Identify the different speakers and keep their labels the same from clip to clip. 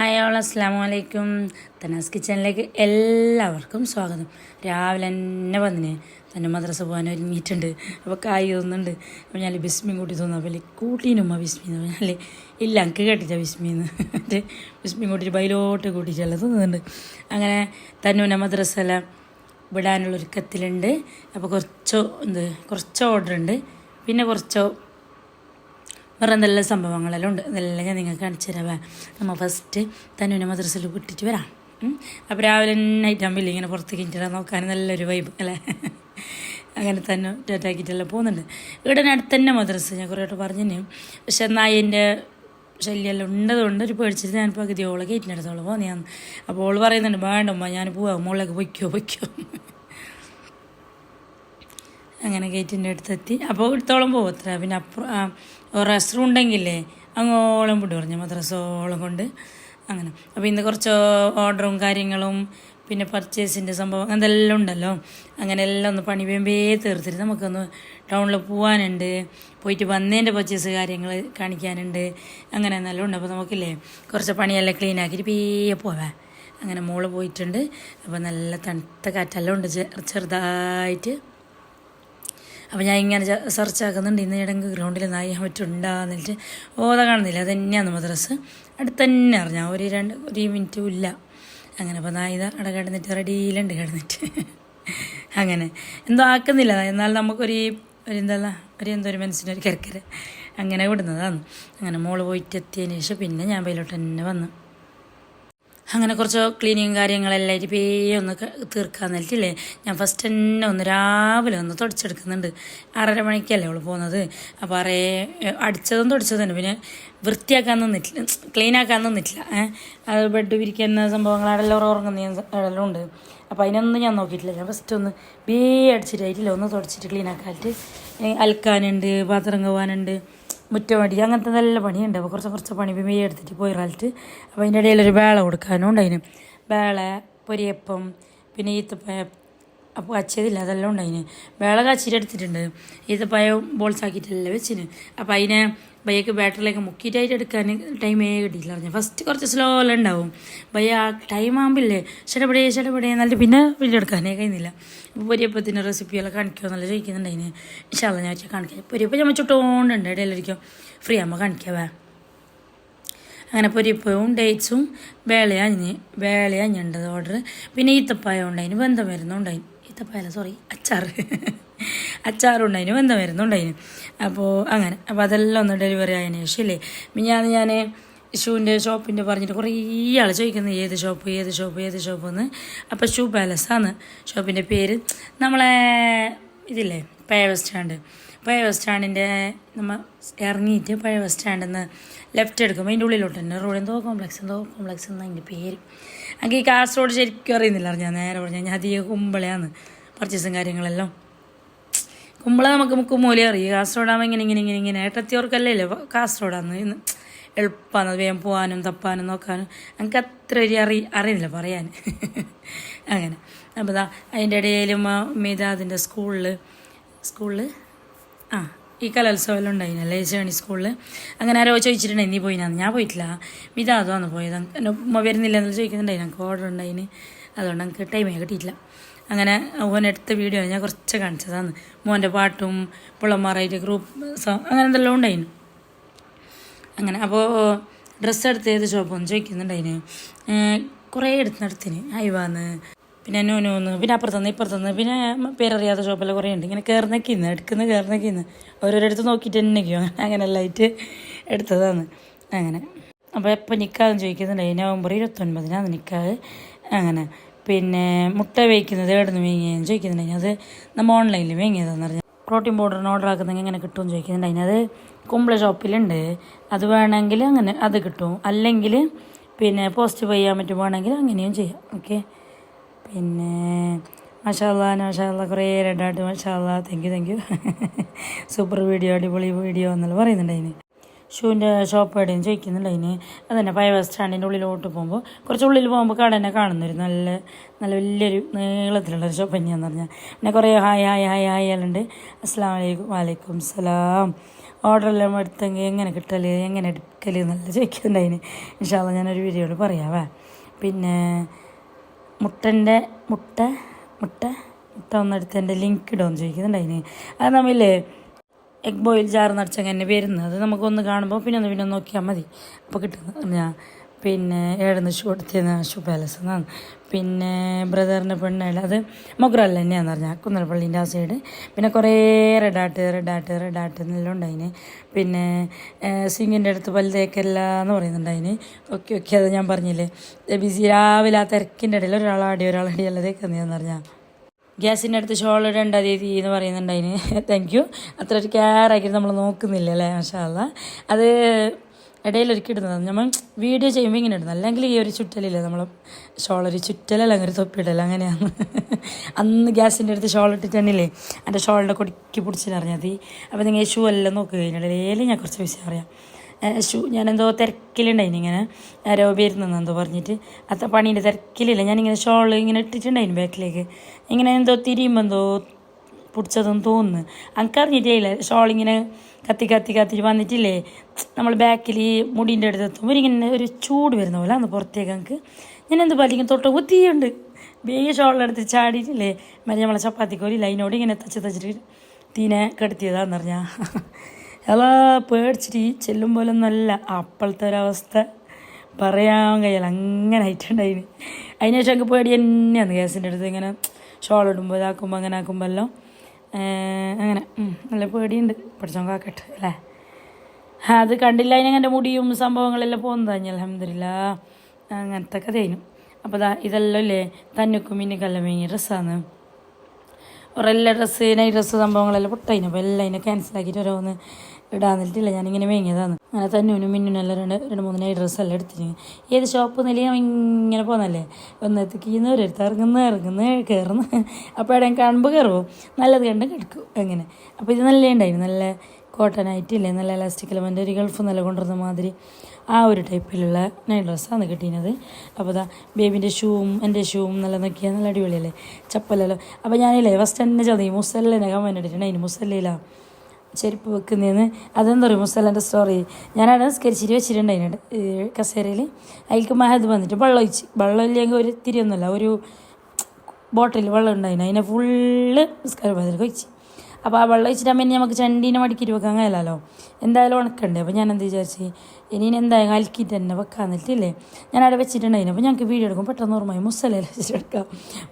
Speaker 1: Hi all അസ്സാം വലൈക്കും തനാസ് കിച്ചണിലേക്ക് എല്ലാവർക്കും സ്വാഗതം. രാവിലെ തന്നെ വന്നിന്. തന്നെ മദ്രസ പോകാൻ ഒരുങ്ങിയിട്ടുണ്ട്. അപ്പോൾ കായ് തോന്നുന്നുണ്ട്. അപ്പോൾ ഞാൻ ബിസ്മി കൂട്ടി തോന്നുന്നു. അപ്പോൾ കൂട്ടീനുമ്മ ബിസ്മി എന്ന് പറഞ്ഞാൽ ഇല്ല എനിക്ക് കേട്ടില്ല ബിസ്മിന്ന്. മറ്റേ ബിസ്മിയും കൂട്ടിയിട്ട് ബൈലോട്ട് കൂട്ടിയിട്ടല്ല തോന്നുന്നുണ്ട്. അങ്ങനെ തന്നൂന വിടാനുള്ള ഒരുക്കത്തിലുണ്ട് അപ്പോൾ കുറച്ചോ എന്ത് കുറച്ച് ഓർഡർ ഉണ്ട് പിന്നെ കുറച്ചോ വേറെ എന്തെല്ലാം സംഭവങ്ങളെല്ലാം ഉണ്ട്. ഇതെല്ലാം ഞാൻ നിങ്ങൾക്ക് കാണിച്ചു തരാം. നമ്മൾ ഫസ്റ്റ് തന്നുവിനെ മദ്രസയിൽ വിട്ടിട്ട് വരാം. അപ്പോൾ രാവിലെ നൈറ്റ് ആകുമ്പോൾ ഇങ്ങനെ പുറത്തേക്ക് ഇട്ടിട്ട് നോക്കാൻ നല്ലൊരു വൈബ് അല്ലേ? അങ്ങനെ തന്നെ ടാറ്റാക്കിയിട്ടെല്ലാം പോകുന്നുണ്ട്. ഇവിടെ അടുത്ത് തന്നെ മദ്രസ ഞാൻ കുറേ വട്ടം പറഞ്ഞു പക്ഷെ നായന്റെ ശല്യമെല്ലാം ഉണ്ടതുകൊണ്ട് ഒരു പേടിച്ചിട്ട് ഞാൻ പകുതി കയറ്റിനടുത്തോളം കയറ്റിനടുത്തോളം ഞാൻ അപ്പോൾ ഓൾ പറയുന്നുണ്ട് വേണ്ടമ്മ ഞാൻ പോവാം മുകളിലേക്ക് പൊയ്ക്കോ പൊയ്ക്കോ. അങ്ങനെ ഗേറ്റിന്റെ അടുത്തെത്തി. അപ്പോൾ ഇടത്തോളം പോകത്ര പിന്നെ അപ്പുറം റെസ്റ്റോറന്റ് ഉണ്ടെങ്കിലേ അങ്ങോളം വിട്ടു പറഞ്ഞു മദ്രസോളം കൊണ്ട്. അങ്ങനെ. അപ്പോൾ ഇന്ന് കുറച്ച് ഓർഡറും കാര്യങ്ങളും പിന്നെ പർച്ചേസിന്റെ സംഭവം അതെല്ലാം ഉണ്ടല്ലോ. അങ്ങനെ എല്ലാം ഒന്ന് പണി വേമ്പേ തീർത്തിട്ട് നമുക്കൊന്ന് ടൗണിൽ പോകാനുണ്ട് പോയിട്ട് വന്നതിന്റെ പർച്ചേസ് കാര്യങ്ങൾ കാണിക്കാനുണ്ട്. അങ്ങനെ എന്നെല്ലാം ഉണ്ട്. അപ്പോൾ നമുക്കില്ലേ കുറച്ച് പണിയെല്ലാം ക്ലീൻ ആക്കിയിട്ട് പേയെ പോവാം. അങ്ങനെ മോൾ പോയിട്ടുണ്ട്. അപ്പോൾ നല്ല തണുത്ത കാറ്റെല്ലാം ഉണ്ട്. ചെറുതായിട്ട്. അപ്പോൾ ഞാൻ ഇങ്ങനെ സെർച്ച് ആക്കുന്നുണ്ട്. ഇന്ന് ഏടെങ്കിലും ഗ്രൗണ്ടിൽ നായി മറ്റുണ്ടെന്നിട്ട് ഓത കാണുന്നില്ല. തന്നെയാണ് മദ്രസ്. അടുത്ത് തന്നെ അറിഞ്ഞാൽ ഒരു രണ്ട് ഒരു മിനിറ്റും ഇല്ല. അങ്ങനെ അപ്പോൾ നായിത അവിടെ കിടന്നിട്ട് റെഡിയിലുണ്ട് കിടന്നിട്ട്. അങ്ങനെ. എന്തോ ആക്കുന്നില്ല. എന്നാൽ നമുക്കൊരു ഒരു എന്താ ഒരു എന്തോ ഒരു മനസ്സിനൊരു കരക്കര അങ്ങനെ വിടുന്നതാണ് അങ്ങനെ മോൾ പോയിട്ട് എത്തിയതിന് ശേഷം പിന്നെ ഞാൻ പൈലോട്ട് തന്നെ വന്നു. അങ്ങനെ കുറച്ച് ക്ലീനിങ് കാര്യങ്ങളെല്ലാം ആയിട്ട് പേ ഒന്ന് തീർക്കാൻ നിൽക്കില്ലേ ഞാൻ ഫസ്റ്റ് തന്നെ ഒന്ന് രാവിലെ ഒന്ന് തുടച്ചെടുക്കുന്നുണ്ട്. ആറര മണിക്കല്ലേ അവൾ പോകുന്നത് അപ്പോൾ അറേ അടിച്ചതും തുടച്ചതും തന്നെ പിന്നെ വൃത്തിയാക്കാൻ നിന്നിട്ടില്ല. ക്ലീനാക്കാൻ നിന്നിട്ടില്ല. അത് ബെഡ് വിരിക്കുന്ന സംഭവങ്ങൾ അതെല്ലാം ഉറങ്ങുന്ന അതെല്ലാം ഉണ്ട്. അപ്പോൾ അതിനൊന്നും ഞാൻ നോക്കിയിട്ടില്ല. ഞാൻ ഫസ്റ്റ് ഒന്ന് ബേ അടിച്ചിട്ടായിട്ടില്ല. ഒന്ന് തുടച്ചിട്ട് ക്ലീനാക്കാനായിട്ട് അലക്കാനുണ്ട് പാത്രം കവാനുണ്ട് മുറ്റമടി അങ്ങനത്തെ നല്ല പണിയുണ്ട്. അപ്പോൾ കുറച്ച് കുറച്ച് പണി പിന്നെ എടുത്തിട്ട് പോയി റാലിട്ട് അപ്പോൾ അതിന്റെ ഇടയിൽ ഒരു വേള കൊടുക്കാനും ഉണ്ടായിന് വേള പൊരിയപ്പം പിന്നെ ഈത്തപ്പഴം അപ്പോൾ കച്ചതില്ല അതെല്ലാം ഉണ്ടായിന്. വേള കാച്ചിട്ട് എടുത്തിട്ടുണ്ട്. പയ ബോൾസ് ആക്കിയിട്ടല്ലേ വെച്ചിന്. അപ്പോൾ അതിനെ ബയ്യക്ക് ബാറ്ററിലേക്ക് മുക്കിയിട്ടായിട്ട് എടുക്കാൻ ടൈമേ കിട്ടിയില്ല പറഞ്ഞു. ഫസ്റ്റ് കുറച്ച് സ്ലോ എല്ലാം ഉണ്ടാവും. ബയ്യ ആ ടൈം ആകുമ്പില്ലേ ഷടപടേ ഷടപടേ എന്നിട്ട് പിന്നെ വലിയ എടുക്കാനേ കഴിയുന്നില്ല അപ്പോൾ പൊരിയപ്പത്തിന്റെ റെസിപ്പിയെല്ലാം കാണിക്കുമോ എന്നല്ല ചോദിക്കുന്നുണ്ട് അതിന് ഇഷ്ടമല്ല ഞാൻ വെച്ചാൽ കാണിക്കാം. പൊരിയപ്പം നമ്മൾ ചുട്ടോണ്ടുണ്ട്. ഇടയിലായിരിക്കും ഫ്രീ ആകുമ്പോൾ കാണിക്കാവേ അങ്ങനെ പൊരിപ്പവും ഡേറ്റ്സും വേളയഞ്ഞ് വേളയഞ്ഞുണ്ടത് ഓർഡർ പിന്നെ ഈത്തപ്പായ ഉണ്ടായിന് ബന്ധം വരുന്നുണ്ടായിന് ഈത്തപ്പായല്ല സോറി അച്ചാർ അച്ചാറും. ഉണ്ടായിന് ബന്ധം വരുന്നുണ്ടായിന് അപ്പോൾ അങ്ങനെ അപ്പോൾ അതെല്ലാം ഒന്ന് ഡെലിവറി ആയതിനു ശേഷം ഇല്ലേ? മിഞ്ഞാന്ന് ഞാൻ ഷൂവിന്റെ ഷോപ്പിന്റെ പറഞ്ഞിട്ട് കുറേ ആൾ ചോദിക്കുന്നത് ഏത് ഷോപ്പ് ഏത് ഷോപ്പ് ഏത് ഷോപ്പ് എന്ന് അപ്പോൾ ഷൂ പാലസാണ് ഷോപ്പിന്റെ പേര് നമ്മളെ ഇതില്ലേ പഴയ ബസ് സ്റ്റാൻഡ് പഴയ ബസ് സ്റ്റാൻഡിന്റെ നമ്മൾ ഇറങ്ങിയിട്ട് പഴയ ബസ് സ്റ്റാൻഡിൽ നിന്ന് ലെഫ്റ്റ് എടുക്കുമ്പോൾ അതിന്റെ ഉള്ളിലോട്ട് തന്നെ റോഡ് എന്തോ കോംപ്ലക്സ് എന്തോ കോംപ്ലക്സ് എന്നാണ് അതിന്റെ പേര്. എനിക്ക് ഈ കാസർഗോഡ് ശരിക്കും അറിയുന്നില്ല അറിഞ്ഞാൽ നേരെ പറഞ്ഞാൽ ഞാൻ അധികം കുമ്പളയാണ് പർച്ചേസും കാര്യങ്ങളെല്ലാം. കുമ്പള നമുക്ക് മുക്കുമൂലം അറിയും? കാസർഗോഡാകുമ്പോൾ ഇങ്ങനെ ഇങ്ങനെ ഇങ്ങനെ ഇങ്ങനെ. ഏട്ടത്തിയോർക്കല്ലേ കാസർഗോഡാന്ന് ഇന്ന് എളുപ്പമാണ് വേഗം പോകാനും തപ്പാനും നോക്കാനും. എനിക്ക് അത്ര ഒരു അറി അറിയുന്നില്ല പറയാൻ. അങ്ങനെ. അപ്പോൾ അതിന്റെ ഇടയിലും മിതാദിന്റെ സ്കൂളിൽ സ്കൂളിൽ ആ. ഈ കലോത്സവമെല്ലാം ഉണ്ടായിരുന്നല്ലേ ചേണി സ്കൂളിൽ അങ്ങനെ ആരോ ചോദിച്ചിട്ടുണ്ടായി നീ പോയിനാന്ന് ഞാൻ പോയിട്ടില്ല. മിതാദുമാണ് പോയത്. എന്റെ ഉമ്മ വരുന്നില്ല എന്ന് ചോദിക്കുന്നുണ്ടായി ഞങ്ങൾക്ക് ഓർഡർ ഉണ്ടായിന്. അതുകൊണ്ട് ഞങ്ങൾക്ക് ടൈമേ കിട്ടിയിട്ടില്ല. അങ്ങനെ ഓൻ എടുത്ത വീഡിയോ ഞാൻ കുറച്ച് കാണിച്ചതാണ്. മോന്റെ പാട്ടും പിള്ളമാറായിട്ട് ഗ്രൂപ്പ് അങ്ങനെ എന്തെല്ലാം ഉണ്ടായിന്. അങ്ങനെ അപ്പോൾ ഡ്രസ്സ് എടുത്ത് ഏത് ഷോപ്പൊന്ന് ചോദിക്കുന്നുണ്ടായിന്. കുറേ എടുത്തിനടുത്തിന് ഹൈവാന്ന് പിന്നെ നൂനൂന്ന് പിന്നെ അപ്പുറത്തുനിന്ന് ഇപ്പുറത്തുനിന്ന് പിന്നെ പേരറിയാത്ത ഷോപ്പെല്ലാം കുറേ ഉണ്ട്. ഇങ്ങനെ കയറുന്നൊക്കെയിന്ന് എടുക്കുന്ന കയറുന്നൊക്കെയിന്ന് ഓരോരിടത്ത് നോക്കിയിട്ട് തന്നെയൊക്കെയോ അങ്ങനെ ലൈറ്റ് എടുത്തതാണ്. അങ്ങനെ. അപ്പോൾ എപ്പോൾ നിൽക്കാന്ന് ചോദിക്കുന്നുണ്ടായി നവംബർ ഇരുപത്തൊൻപതിനാണ് നിൽക്കാത് അങ്ങനെ. പിന്നെ മുട്ട വേവിക്കുന്നത് എവിടെ നിന്ന് വേങ്ങിയെന്ന് ചോദിക്കുന്നുണ്ടെങ്കിൽ അത് നമ്മൾ ഓൺലൈനിൽ വേങ്ങിയതാണെന്ന് പറഞ്ഞാൽ പ്രോട്ടീൻ പൗഡറിന് ഓർഡർ ആക്കുന്നെങ്കിൽ എങ്ങനെ കിട്ടുമെന്ന് ചോദിക്കുന്നുണ്ടെങ്കിൽ അത് കുമ്പള ഷോപ്പിലുണ്ട്. അത് വേണമെങ്കിൽ അങ്ങനെ അത് കിട്ടും. അല്ലെങ്കിൽ പിന്നെ പോസ്റ്റ് ചെയ്യാൻ പറ്റും വേണമെങ്കിൽ അങ്ങനെയും ചെയ്യാം. ഓക്കെ? പിന്നെ മഷാല്ല മഷാല്ല കുറേ രണ്ടായിട്ട് മഷാല്ല thank you thank you super video അടിപൊളി വീഡിയോ എന്നല്ല പറയുന്നുണ്ട് അതിന് ഷൂവിന്റെ ഷോപ്പ് എവിടെയും ചോദിക്കുന്നുണ്ട് അതിന് അത് തന്നെ പയ ബസ് സ്റ്റാൻഡിന്റെ ഉള്ളിലോട്ട് പോകുമ്പോൾ കുറച്ച് ഉള്ളിൽ പോകുമ്പോൾ കട തന്നെ കാണുന്നൊരു നല്ല നല്ല വലിയൊരു നീളത്തിലുള്ളൊരു ഷോപ്പ് തന്നെയാന്ന് പറഞ്ഞാൽ പിന്നെ കുറേ ഹായ് ഹായ് ഹായ് ഹായ് എല്ലാം അസ്സാം വലൈക്കും വലൈക്കും സലാം. ഓർഡറെല്ലാം എടുത്തെങ്കിൽ എങ്ങനെ കിട്ടൽ എങ്ങനെ എടുക്കൽ എന്നല്ല ചോദിക്കുന്നുണ്ടായിന് ഇൻഷാല്ല ഞാനൊരു വീഡിയോയിൽ പറയാവേ പിന്നെ മുട്ടന്റെ മുട്ട മുട്ട മുട്ട ഒന്നെടുത്ത് എന്റെ ലിങ്ക് ഇടുമെന്ന് ചോദിക്കുന്നുണ്ട് അതിന്. അത് നമ്മില്ലേ എഗ് ബോയിൽ ജാർ നിറച്ചങ്ങ് തന്നെ വരുന്നത്? നമുക്കൊന്ന് കാണുമ്പോൾ പിന്നെ ഒന്ന് പിന്നെ നോക്കിയാൽ മതി. അപ്പോൾ കിട്ടുന്ന ഞാൻ പിന്നെ ഏഴുന്ന് ഷൂ എടുത്തിരുന്ന ഷൂ പാലസ് എന്നാണ്. പിന്നെ ബ്രദറിന്റെ പെണ്ണല്ല അത് മൊഗ്രല്ല തന്നെയാന്ന് പറഞ്ഞാൽ കുന്നൽപ്പള്ളീന്റെ ആ സൈഡ് പിന്നെ കുറേ റെഡാട്ട് റെഡാട്ട് റെഡാട്ട് എന്നെല്ലാം ഉണ്ടായിന്. പിന്നെ സിങ്ങിന്റെ അടുത്ത് പല്ലേക്കല്ല എന്ന് പറയുന്നുണ്ടായിന്. ഓക്കെ ഓക്കെ അത് ഞാൻ പറഞ്ഞില്ലേ? ബിസി രാവിലെ ആ തിരക്കിന്റെ ഇടയിൽ ഒരാളാടി ഒരാളാടി അല്ല തേക്കുന്നതെന്ന് പറഞ്ഞാൽ ഗ്യാസിന്റെ അടുത്ത് ഷോൾ ഇടേണ്ട തീയതി എന്ന് പറയുന്നുണ്ടായിന്. താങ്ക് യു അത്ര ഒരു കെയർ ആക്കിയിട്ട് നമ്മൾ നോക്കുന്നില്ല അല്ലേ? മാഷാല്ല അത് ഇടയിലൊരുക്കി ഇടുന്നത് നമ്മൾ വീഡിയോ ചെയ്യുമ്പോൾ ഇങ്ങനെ ഇടുന്നത്. അല്ലെങ്കിൽ ഈ ഒരു ചുറ്റലില്ലേ നമ്മൾ ഷോൾ ഒരു ചുറ്റലല്ല അങ്ങനെ തൊപ്പിയിടല്ല അങ്ങനെയാണ്. അന്ന് ഗ്യാസിന്റെ അടുത്ത് ഷോൾ ഇട്ടിട്ടുണ്ടെങ്കിലേ എന്റെ ഷോളിന്റെ കൊടിക്ക് മതി അപ്പോൾ നിങ്ങൾ ഷൂ എല്ലാം നോക്കുക ഇടയിൽ ഞാൻ കുറച്ച് വിഷയം അറിയാം ഷൂ ഞാനെന്തോ തിരക്കിലുണ്ടായിന് ഇങ്ങനെ. ആരോ ആയിരുന്നു എന്തോ പറഞ്ഞിട്ട്. അത്ര പണീന്റെ തിരക്കിലില്ല. ഞാനിങ്ങനെ ഷോൾ ഇങ്ങനെ ഇട്ടിട്ടുണ്ടായിന് ബാക്കിലേക്ക്. ഇങ്ങനെ എന്തോ തിരിയുമ്പോൾ എന്തോ പിടിച്ചതെന്ന് തോന്നുന്നു. എനിക്കറിഞ്ഞിട്ടേ ഇല്ല? ഷോൾ ഇങ്ങനെ കത്തി കത്തി കത്തിച്ച് വന്നിട്ടില്ലേ? നമ്മൾ ബാക്കിൽ ഈ മുടീന്റെ അടുത്ത് എത്തുമ്പോൾ ഇങ്ങനെ ഒരു ചൂട് വരുന്ന പോലെ അന്ന് പുറത്തേക്ക് എനിക്ക് ഞാൻ എന്ത് പോലെ ഇങ്ങനെ തൊട്ട് കുത്തിയുണ്ട് വേഗം ഷോളിലെടുത്ത് ചാടിയിട്ടില്ലേ? മറ്റേ നമ്മളെ ചപ്പാത്തിക്കോലി ലൈനോട് ഇങ്ങനെ തച്ച് തച്ചിട്ട് തീനെ കെടുത്തിയതാന്ന് പറഞ്ഞാൽ അതാ പേടിച്ചിട്ട് ഈ ചെല്ലും പോലെ ഒന്നല്ല അപ്പോഴത്തെ ഒരവസ്ഥ പറയാൻ കഴിയില്ല അങ്ങനെ ആയിട്ടുണ്ടായിന്. അതിനുശേഷം എനിക്ക് പേടി തന്നെയാണ് ഗ്യാസിന്റെ അടുത്ത് ഇങ്ങനെ ഷോൾ ഇടുമ്പോൾ ഇതാക്കുമ്പോൾ അങ്ങനെ ആക്കുമ്പോൾ എല്ലാം. അങ്ങനെ. നല്ല പേടിയുണ്ട്. പഠിച്ചോ കാക്കട്ടെ അല്ലേ? അത് കണ്ടില്ല അതിനെങ്ങനെ മുടിയും സംഭവങ്ങളെല്ലാം പോകുന്നതാണ് അലഹമില്ല അങ്ങനത്തെ കഥയിനും അപ്പോൾ ദാ ഇതെല്ലാം ഇല്ലേ? തന്നെക്കും മിന്നിക്കെല്ലാം ഭയങ്കര ഡ്രസ്സാണ് ഒരെല്ലാം ഡ്രസ്സ് നൈറ്റ് ഡ്രസ്സ് സംഭവങ്ങളെല്ലാം പൊട്ടായിരുന്നു അപ്പോൾ എല്ലാം അതിനെ ക്യാൻസലാക്കിയിട്ട് ഓരോന്ന് ഇടാന്നിട്ടില്ല ഞാനിങ്ങനെ വേങ്ങിയതാണ് അങ്ങനെ തന്നൂനും മിന്നും എല്ലാം രണ്ട് രണ്ട് മൂന്ന് ഡ്രസ്സ് ഡ്രസ്സെല്ലാം എടുത്തിരിക്കും ഏത് ഷോപ്പ് നിലയും ഇങ്ങനെ പോകുന്നല്ലേ ഒന്നെത്തിക്കുന്ന ഒരിടത്ത് ഇറങ്ങുന്ന ഇറങ്ങുന്ന കയറുന്നു അപ്പോൾ എവിടെയും കാണുമ്പോൾ കയറുമോ നല്ലത് കണ്ട് കിടക്കും. അങ്ങനെ. അപ്പോൾ ഇത് നല്ല ഉണ്ടായിരുന്നു. നല്ല കോട്ടൺ ആയിട്ടില്ലേ നല്ല ഇലാസ്റ്റിക് എലമെന്റ് ഒരു ഗൾഫ് നല്ല കൊണ്ടുവരുന്ന മാതിരി ആ ഒരു ടൈപ്പിലുള്ള നൈറ്റ് ഡ്രസ്സാണ് കിട്ടിയത് അപ്പോൾ ദാ ബേബിന്റെ ഷൂവും എന്റെ ഷൂവും നല്ല നോക്കിയാൽ നല്ല അടിപൊളിയല്ലേ? ചപ്പലല്ലോ. അപ്പോൾ ഞാനില്ലേ ഫസ്റ്റ് തന്നെ ചതി. മുസല്ലിനെ കമ്മൻ ഇട്ടിട്ടുണ്ട്. അതിന് മുസല്ലയിലാണ് ചെരുപ്പ് വെക്കുന്നതെന്ന് അതെന്താ പറയുക മുസല്ലന്റെ സ്റ്റോറി ഞാനവിടെ സ്കരിച്ചിരി വെച്ചിട്ടുണ്ട് അതിനുണ്ട് കസേരയിൽ അതിലേക്ക് മഹദ് വന്നിട്ട് വെള്ളം ഒഴിച്ച്. വെള്ളം ഇല്ലെങ്കിൽ ഒരു തിരിയൊന്നുമല്ല ഒരു ബോട്ടിൽ വെള്ളം ഉണ്ടായിരുന്നു അതിനെ ഫുള്ള് നിസ്കാര ബദലേക്ക് ഒഴിച്ച്. അപ്പോൾ ആ വെള്ളം ഒഴിച്ചിട്ട് പിന്നെ നമുക്ക് ചണ്ടീനെ മടിക്കിട്ട് വെക്കാൻ കഴിയില്ലല്ലോ. എന്തായാലും ഉണക്കണ്ടേ? അപ്പോൾ ഞാൻ എന്ത് വിചാരിച്ച്? ഇനി എന്തായാലും അലക്കിയിട്ട് തന്നെ വെക്കാൻ വെക്കാന്നിട്ടില്ലേ ഞാൻ അവിടെ വെച്ചിട്ടുണ്ടായിരുന്നു. അപ്പോൾ ഞങ്ങൾക്ക് വീഡിയോ എടുക്കും പെട്ടെന്ന് ഓർമ്മയായി. മുസലയിൽ വെച്ചിട്ടെടുക്കാം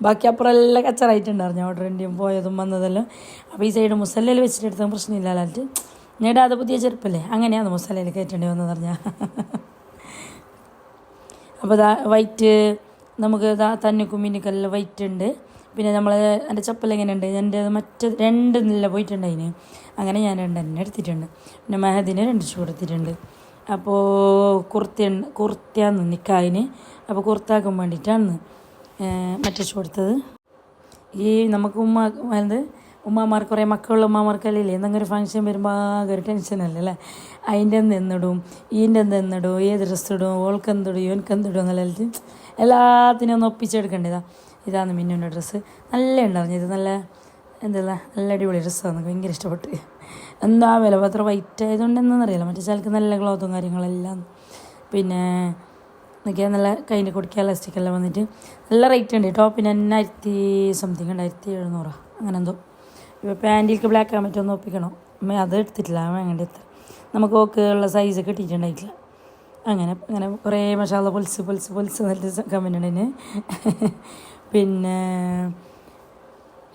Speaker 1: ബാക്കി അപ്പുറം എല്ലാം കച്ചറായിട്ടുണ്ടായിരുന്നു ഓർഡർ ഉണ്ടിയും പോയതും വന്നതെല്ലാം. അപ്പോൾ ഈ സൈഡ് മുസലയിൽ വെച്ചിട്ടെടുത്താൽ പ്രശ്നമില്ലാലായിട്ട് ഞാൻ അത് പുതിയ ചെറുപ്പല്ലേ അങ്ങനെയാണ് മുസലയിൽ കയറ്റേണ്ടി വന്നത് പറഞ്ഞാൽ അപ്പോൾ വൈറ്റ് നമുക്ക് ദാ തന്നുക്കും മിന്നിക്കെല്ലാം വൈറ്റ് ഉണ്ട്. പിന്നെ നമ്മൾ എന്റെ ചപ്പൽ എങ്ങനെയുണ്ട്? എന്റെ മറ്റ് രണ്ട് നില പോയിട്ടുണ്ട് അതിന് അങ്ങനെ ഞാൻ രണ്ട് തന്നെ എടുത്തിട്ടുണ്ട്. പിന്നെ മെഹദിന് രണ്ട് ഷൂ എടുത്തിട്ടുണ്ട്. അപ്പോൾ കുർത്തി കുർത്തിയാന്ന് നിൽക്കാതിന് അപ്പോൾ കുർത്താക്കാൻ വേണ്ടിയിട്ടാണ് മറ്റേ ഷൂ എടുത്തത്. ഈ നമുക്ക് ഉമ്മ എന്ത്? ഉമ്മമാർ കുറേ മക്കളുള്ള ഉമ്മമാർക്കെല്ലാം എന്തെങ്കിലും ഒരു ഫംഗ്ഷൻ വരുമ്പോൾ ആകെ ഒരു ടെൻഷനല്ലേ അല്ലേ അതിന്റെ എന്ത് എന്നിടും ഈന്റെ എന്ത് എന്നിടും ഏത് ഡ്രസ്സ് ഇടും? ഓൾക്ക് എന്തിടും ഇവനക്ക് എന്തിടും എല്ലാത്തിനും ഒന്ന് ഒപ്പിച്ചെടുക്കേണ്ടതാ. ഇതാണ് മിന്നുവിന്റെ ഡ്രസ്സ്. നല്ല ഉണ്ടായിരുന്നു ഇത് നല്ല എന്താ നല്ല അടിപൊളി ഡ്രസ്സാണ് ഭയങ്കര ഇഷ്ടപ്പെട്ട്. എന്താ വില? പത്ര വൈറ്റ് ആയതുകൊണ്ട് എന്താണെന്നറിയില്ല മറ്റേ ചിലക്ക് നല്ല ക്ലോത്തും കാര്യങ്ങളെല്ലാം. പിന്നെ നോക്കിയാൽ നല്ല കയ്യിൽ കൊടുക്കുക ഇലാസ്റ്റിക്കെല്ലാം വന്നിട്ട്. നല്ല റേറ്റ് ഉണ്ട്. ടോപ്പിന് എണ്ണായിരത്തി സംതിങ് ഉണ്ടായിരത്തി എഴുന്നൂറാ. അങ്ങനെ എന്തോ. ഇപ്പോൾ പാന്റിലേക്ക് ബ്ലാക്ക് ആകാൻ പറ്റുമോ ഒപ്പിക്കണം. അമ്മ അത് എടുത്തിട്ടില്ല. വേണ്ട എത്ര. നമുക്ക് ഓക്ക് ഉള്ള സൈസ് കിട്ടിയിട്ടുണ്ടായിട്ടില്ല. അങ്ങനെ അങ്ങനെ കുറേ മസാല പൊലിസ് പൊലിസ് പൊലിസ് നല്ല കമ്പനി ഉണ്ട് പിന്നെ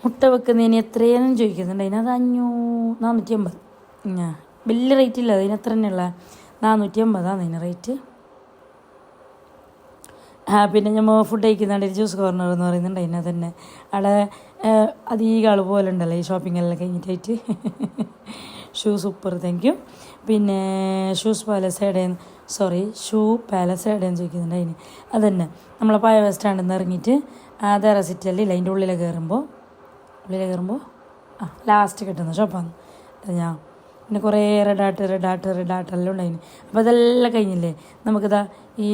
Speaker 1: മുട്ട വെക്കുന്നതിന് എത്രയാണ് ചോദിക്കുന്നുണ്ട്? അതിനത് അത് അഞ്ഞൂ നാനൂറ്റി അമ്പത് ഞാ വലിയ റേറ്റ് ഇല്ല. അതിന് എത്ര തന്നെയുള്ള നാനൂറ്റി അമ്പതാണ് അതിന് റേറ്റ് ആ പിന്നെ നമ്മൾ ഫുഡ് കഴിക്കുന്നുണ്ട് ജ്യൂസ് കോർണർ എന്ന് പറയുന്നുണ്ട്. അതിനെ തന്നെ. അവിടെ അധികം ആൾ പോലെ ഉണ്ടല്ലോ ഈ ഷോപ്പിംഗ് എല്ലാം കഴിഞ്ഞിട്ടായിട്ട്. ഷൂ സൂപ്പർ താങ്ക് യു പിന്നെ ഷൂസ് പാലസ് എവിടെയെന്ന് സോറി ഷൂ പാലസ് എവിടെയെന്ന് ചോദിക്കുന്നുണ്ട് അതിന്. അതന്നെ നമ്മളെ പായ ബസ് സ്റ്റാൻഡിൽ നിന്ന് ഇറങ്ങിയിട്ട് അതേറെ സിറ്റല്ലേ ഇല്ല അതിന്റെ ഉള്ളിൽ കയറുമ്പോൾ ഉള്ളിൽ കയറുമ്പോൾ ആ ലാസ്റ്റ് കിട്ടുന്ന ഷോപ്പാണ് ഞാൻ പിന്നെ കുറേ റെഡാട്ട് റെഡാട്ട് റെഡാട്ട് എല്ലാം ഉണ്ടായിന്. അപ്പോൾ അതെല്ലാം കഴിഞ്ഞില്ലേ? നമുക്കിതാ ഈ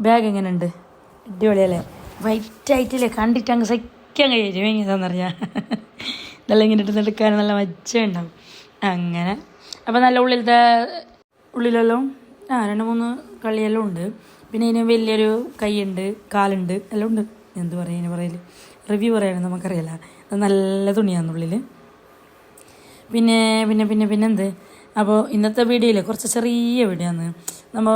Speaker 1: ബാഗ് എങ്ങനെയുണ്ട്? അടിപൊളിയല്ലേ? വൈറ്റ് ആയിട്ടില്ലേ? കണ്ടിട്ട് അങ്ങ് സഹിക്കാൻ കഴിയും എങ്ങനെയാണെന്ന് പറഞ്ഞാൽ ഇതെല്ലാം ഇങ്ങനെ ഇട്ട് എടുക്കാൻ നല്ല മജ്ജ ഉണ്ടാവും. അങ്ങനെ. അപ്പോൾ നല്ല ഉള്ളിലത്തെ ഉള്ളിലെല്ലാം ആ രണ്ട് മൂന്ന് കളിയെല്ലാം ഉണ്ട്. പിന്നെ ഇതിന് വലിയൊരു കൈയുണ്ട് കാലുണ്ട് എല്ലാം ഉണ്ട്. എന്ത് പറയുക ഇതിന് റിവ്യൂ പറയാനും നമുക്കറിയില്ല. അത് നല്ല തുണിയാണെന്നുള്ളിൽ പിന്നെ പിന്നെ പിന്നെ പിന്നെ എന്ത്? അപ്പോൾ ഇന്നത്തെ വീഡിയോയിൽ കുറച്ച് ചെറിയ വീഡിയോ ആണ് നമ്മൾ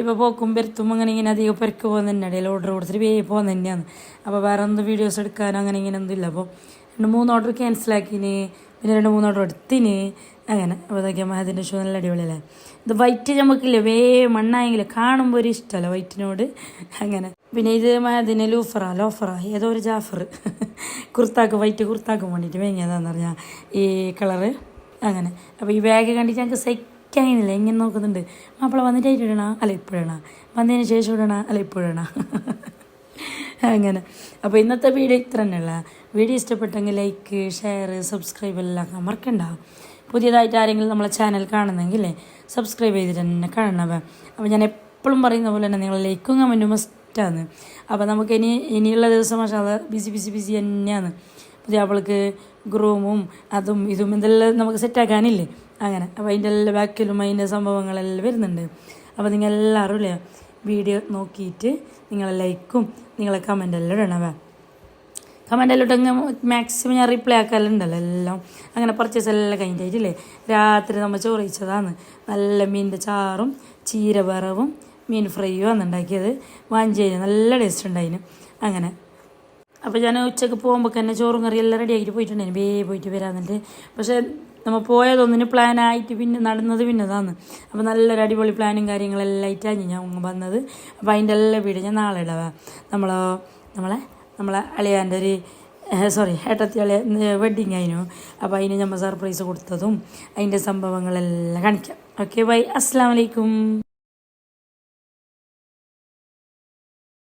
Speaker 1: ഇപ്പോൾ പോക്കും പെരുത്തും അങ്ങനെ ഇങ്ങനെ അധികം പെരക്ക് പോകുന്ന ഇടയിൽ ഓർഡർ കൊടുത്തിട്ട് വേ പോകുന്ന തന്നെയാണ്. അപ്പോൾ വേറെ എന്ത് വീഡിയോസ് എടുക്കാനോ അങ്ങനെ ഇങ്ങനെ ഒന്നും ഇല്ല അപ്പോൾ രണ്ട് മൂന്ന് ഓർഡർ ക്യാൻസലാക്കിന് പിന്നെ രണ്ട് മൂന്ന് ഓർഡർ എടുത്തിന്. അങ്ങനെ. അപ്പോൾ നോക്കിയാൽ മഹദിന്റെ ഷൂ നല്ല അടിപൊളിയല്ലേ? ഇത് വൈറ്റ് നമുക്കില്ല? വേ മണ്ണായെങ്കിൽ കാണുമ്പോൾ ഒരു ഇഷ്ടമല്ല വൈറ്റിനോട് അങ്ങനെ. പിന്നെ ഇത് അതിന് ലൂഫറ ലോഫറാ ഏതോ ഒരു ജാഫർ. കുർത്താക്ക് വൈറ്റ് കുർത്താക്ക് വേണ്ടിയിട്ട് വേങ്ങിയതാന്ന് പറഞ്ഞാൽ ഈ കളറ് അങ്ങനെ. അപ്പോൾ ഈ ബാഗ് കണ്ടിട്ട് ഞങ്ങൾക്ക് സെറ്റായില്ല എങ്ങനെ നോക്കുന്നുണ്ട്. മാപ്പിള വന്നിട്ടായിട്ട് ഇടണ? അല്ല ഇപ്പോഴാണ് വന്നതിന് ശേഷം ഇടണ? അല്ല ഇപ്പോഴാണ് അങ്ങനെ. അപ്പോൾ ഇന്നത്തെ വീഡിയോ ഇത്ര തന്നെയുള്ള വീഡിയോ ഇഷ്ടപ്പെട്ടെങ്കിൽ ലൈക്ക് ഷെയർ സബ്സ്ക്രൈബ് എല്ലാം മറക്കണ്ട. പുതിയതായിട്ട് ആരെങ്കിലും നമ്മളെ ചാനൽ കാണുന്നെങ്കിൽ സബ്സ്ക്രൈബ് ചെയ്തിട്ട് തന്നെ കാണണവ. അപ്പോൾ ഞാൻ എപ്പോഴും പറയുന്ന പോലെ തന്നെ നിങ്ങൾ ലൈക്കും കമന്റും മസ്റ്റാണ് അപ്പോൾ നമുക്ക് ഇനി ഇനിയുള്ള ദിവസം പക്ഷേ ബിസി ബിസി ബിസി തന്നെയാണ്. പുതിയ അവൾക്ക് ഗ്രൂമും അതും ഇതും ഇതെല്ലാം നമുക്ക് സെറ്റാക്കാനില്ലേ അങ്ങനെ. അപ്പോൾ അതിന്റെ എല്ലാ ബാക്കിലും അതിന്റെ സംഭവങ്ങളെല്ലാം വരുന്നുണ്ട്. അപ്പോൾ നിങ്ങൾ എല്ലാവരും വീഡിയോ നോക്കിയിട്ട് നിങ്ങളെ ലൈക്കും നിങ്ങളെ കമന്റെല്ലാം ഇടണവേ. കമന്റെല്ലോട്ടങ്ങ് മാക്സിമം ഞാൻ റിപ്ലൈ ആക്കാറുണ്ടല്ലോ എല്ലാം. അങ്ങനെ പർച്ചേസ് എല്ലാം കഴിഞ്ഞിട്ടില്ലേ? രാത്രി നമ്മൾ ചോറിച്ചതാണ് നല്ല മീനിന്റെ ചാറും ചീര വറവും മീൻ ഫ്രൈയും ആണ് ഉണ്ടാക്കിയത്. വാഞ്ചി നല്ല ടേസ്റ്റ് ഉണ്ടായിന്. അങ്ങനെ. അപ്പോൾ ഞാൻ ഉച്ചയ്ക്ക് പോകുമ്പോൾ തന്നെ ചോറും കറിയും എല്ലാം റെഡി ആക്കിയിട്ട് പോയിട്ടുണ്ടായിരുന്നു വേ പോയിട്ട് വരാമെന്നിട്ട് പക്ഷേ നമ്മൾ പോയതൊന്നിന് പ്ലാൻ ആയിട്ട് പിന്നെ നടന്നത് പിന്നെ അതാണ് അപ്പോൾ നല്ലൊരു അടിപൊളി പ്ലാനും കാര്യങ്ങളെല്ലാം ആയിട്ടാണ് ഞാൻ വന്നത്. അപ്പോൾ അതിന്റെ എല്ലാ വീട് ഞാൻ നാളെ ഇടവാ നമ്മളോ നമ്മളെ നമ്മളെ അളിയാന്റെ ഒരു സോറി ഏട്ടത്തി അളിയ വെഡിങ് ആയിരുന്നു. അപ്പോൾ അതിന് നമ്മൾ സർപ്രൈസ് കൊടുത്തതും അതിന്റെ സംഭവങ്ങളെല്ലാം കാണിക്കാം. ഓക്കെ ബൈ അസ്സാം വലൈക്കും